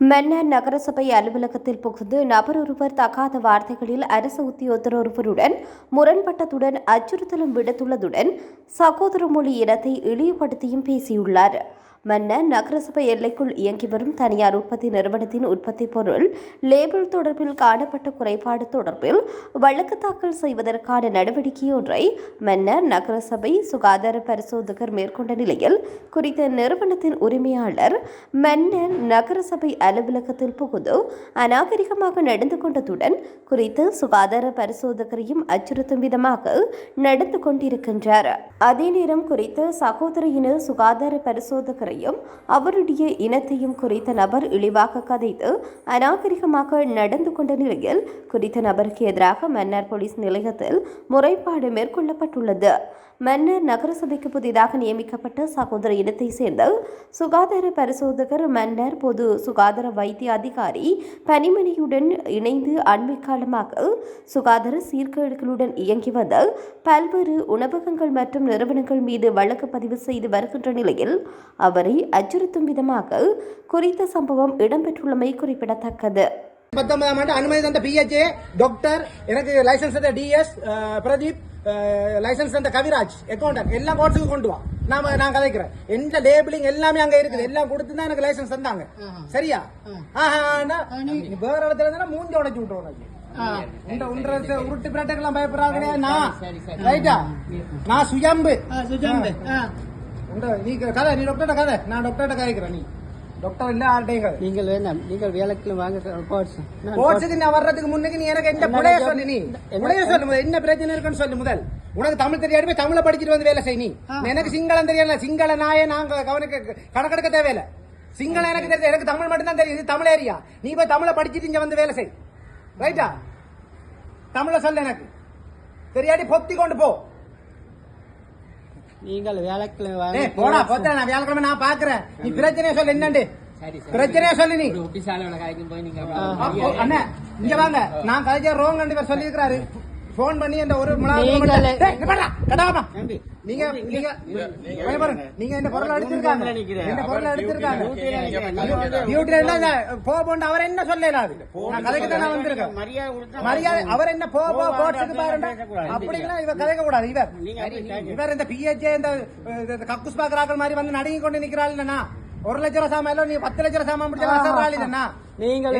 மன்னார் நகரசபை அலுவலகத்தில் புகுந்து நபர் ஒருவர் தகாத வார்த்தைகளில் அரசு உத்தியோகத்தர் ஒருவருடன் முரண்பட்டதுடன் அச்சுறுத்தலும் விடுத்துள்ளதுடன் சகோதர மொழி இனத்தை இழிவுபடுத்தியும் பேசியுள்ளார். மன்னர் நகரசபை எல்லைக்குள் இயங்கி வரும் தனியார் உற்பத்தி நிறுவனத்தின் உற்பத்தி பொருள் லேபிள் தொடர்பில் காணப்பட்ட குறைபாடு தொடர்பில் வழக்கு தாக்கல் செய்வதற்கான நடவடிக்கை ஒன்றை மன்னர் நகரசபை சுகாதார பரிசோதகர் மேற்கொண்ட நிலையில் குறித்த நிறுவனத்தின் உரிமையாளர் மன்னர் நகரசபை அலுவலகத்தில் புகுந்து அநாகரிகமாக நடந்து கொண்டதுடன் குறித்து சுகாதார பரிசோதகரையும் அச்சுறுத்தும் விதமாக நடந்து கொண்டிருக்கின்றார். அதே நேரம் குறித்து சகோதரியின சுகாதார பரிசோதகர் பரிசோதகரையும் அவருடைய இனத்தையும் குறித்த நபர் இழிவாக கதைத்து அநாகரிகமாக நடந்து கொண்ட நிலையில் குறித்த நபருக்கு எதிராக மன்னர் போலீஸ் நிலையத்தில் முறைப்பாடு மேற்கொள்ளப்பட்டுள்ளது. மன்னர் நகரசபைக்கு புதிதாக நியமிக்கப்பட்ட சகோதர இனத்தை சேர்ந்த சுகாதார பரிசோதகர் மன்னர் பொது சுகாதார வைத்திய அதிகாரி பனிமணியுடன் இணைந்து அண்மை காலமாக சுகாதார சீர்கேடுகளுடன் இயங்கி வந்த பல்வேறு உணவகங்கள் மற்றும் நிறுவனங்கள் மீது வழக்கு பதிவு செய்து வருகின்ற நிலையில் அவர் அச்சுறுத்தும் விதமாக குறித்த சம்பவம் இடம்பெற்றுள்ளமை குறிப்பிடத்தக்கது. பத்தொன்பதாம் ஆண்டு அனுமதி தந்த பிஹெச்ஏ டாக்டர் எனக்கு லைசன்ஸ் தந்த டிஎஸ் பிரதீப் லைசன்ஸ் தந்த கவிராஜ் அக்கௌண்டன்ட் எல்லாம் கோர்ட்ஸுக்கு கொண்டு வா. நாம நான் கதைக்கிறேன். எந்த லேபிளிங் எல்லாமே அங்க இருக்குது. எல்லாம் கொடுத்து தான் எனக்கு லைசன்ஸ் தந்தாங்க. சரியா? ஆஹா, ஆனா, வேற இடத்துல இருந்தா மூஞ்சி உடைச்சு விட்டுருவோம் உருட்டு பிரட்டக்கெல்லாம் பயப்படுறாங்களே நான். ரைட்டா நான் சுயம்பு உண்ட, நீ கதை நீ டாக்டர்கிட்ட கதை. நான் டாக்டர்கிட்ட கதைக்கிறேன் நீ. டாக்டர் இல்ல ஆர்டையும் கதை. நீங்கள் வேண்டாம் நீங்கள் வேலைக்கு வாங்க கோட்ஸ் கோட்ஸுக்கு நான் வர்றதுக்கு முன்னுக்கு நீ எனக்கு என்ன புடைய சொல்லு நீ? புடைய சொல்லு முதல். என்ன பிரச்சனை இருக்குன்னு சொல்லு முதல். உனக்கு தமிழ் தெரியாதுமே தமிழ படிச்சுட்டு வந்து வேலை செய் நீ. எனக்கு சிங்களம் தெரியல சிங்கள நாயே நாங்க கவனிக்க கணக்கெடுக்க தேவையில்ல. சிங்களம் எனக்கு தெரியும் எனக்கு தமிழ் மட்டும்தான் தெரியும். இது தமிழ் ஏரியா நீ போய் தமிழ படிச்சுட்டு இங்க வந்து வேலை செய். ரைட்டா தமிழ சொல்லு எனக்கு. தெரியாடி பொத்தி கொண்டு போ. நீங்கள் வாங்க போடா போத்தா நான் வியாழக்கிழமை நான் பாக்குறேன். நீ பிரச்சனையை சொல்லு என்னண்டு? பிரச்சனையை சொல்லு நீ. அண்ணா இங்க வாங்க. நான் கதைச்ச ரோங் இவர் சொல்லி இருக்கிறாரு போன் பண்ணி அந்த ஒரு கதாமா. நீங்க நீங்க நீங்க இந்த பொருளை எடுத்திருக்காங்க இந்த பொருளை எடுத்திருக்காங்க டியூட்டில இருந்தா இந்த போ போண்டு அவர் என்ன சொல்லல அது? நான் கதைக்கு தான் வந்திருக்கேன். மரியாதை அவர் என்ன போ போ கோட்ஸுக்கு பாருங்க அப்படிலாம் இவர் கதைக்க கூடாது இவர் இவர். இந்த பிஹெச்ஏ இந்த இந்த கக்குஸ் பாக்குறாக்கள் மாதிரி வந்து நடுங்கி கொண்டு நிக்கிறாள் இல்லனா ஒரு லட்சம் ரூபாய் சாமான் இல்ல நீ பத்து லட்சம் ரூபாய் சாமான் முடிச்சா வசறாள் இல்லனா நீங்கள்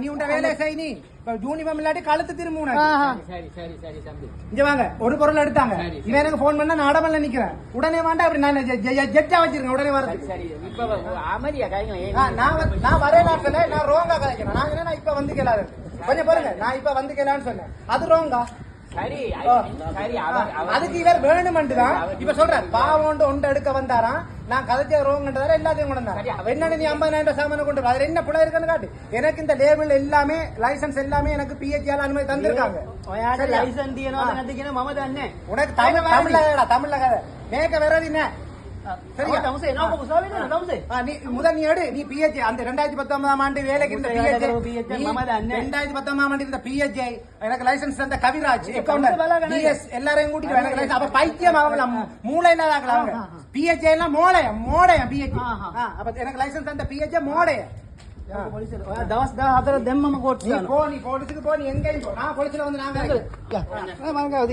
நீ உண்ட வேலையை செய் நீ. யூனிஃபார்ம் இல்லாட்டி கழுத்து திரும்ப. இங்க வாங்க ஒரு பொருள் எடுத்தாங்க. இவன் எனக்கு போன் பண்ணா நான் அடமல்ல நிக்கிறேன். உடனே வேண்டாம் அப்படி நான் ஜட்ஜா வச்சிருக்கேன் உடனே வரது நான் வரேன் சொல்ல நான் ரோங்கா கதைக்கிறேன். நான் என்ன நான் இப்ப வந்து கேளாது கொஞ்சம் பாருங்க நான் இப்ப வந்து கேளான்னு சொன்னேன். அது ரோங்கா? அதுக்கு இவர் வேணுமென்றுதான். இப்ப சொல்றாரு பாவம் ஒன்று எடுக்க வந்தாராம் நான் கதைச்ச ரோங்கன்றதால எல்லாத்தையும் கொண்டு வந்தாரு என்னன்னு நீ ஐம்பதாயிரம் ரூபாய் சாமான் கொண்டு அதுல என்ன பிள்ளை இருக்குன்னு காட்டு. எனக்கு இந்த லேபிள் எல்லாமே லைசன்ஸ் எல்லாமே எனக்கு பிஹெச்ஆல அனுமதி தந்திருக்காங்க. உனக்கு தமிழ்ல தமிழ்ல கதை. மேக்க வராது என்ன? சரியா තමසේ නම කුසාවේ නේද තමසේ ஆ, நீ முதல் நீ எடு நீ பிஹெச் அந்த ரெண்டாயிரத்தி பத்தொன்பதாம் ஆண்டு வேலைக்கு இந்த வேலை பிஹெச் PHA, மாமா தான் அண்ணன். ரெண்டாயிரத்தி பத்தொன்பதாம் ஆண்டு இந்த பிஹெச்ஐ எனக்கு லைசன்ஸ் தந்த கவிராஜ் வேலை அக்கௌண்டன்ட் வேலை. டிஎஸ் எல்லாரையும் கூட்டிட்டு வா, எனக்கு license. அப்ப பைத்தியம் அவங்க மூளை இல்லாதாங்களா அவங்க பிஹெச்ஐ எல்லாம் மோடையம் மோடையம் பிஹெச் அப்ப எனக்கு லைசன்ஸ் தந்த பிஹெச்ஐ மோடையம் දවස් දා හතර දෙම්මම කෝට්ස් நீ போ நீ போலீஸுக்கு போ நீ எங்கேயும் போ நான் போலீஸ்ல வந்து நாங்க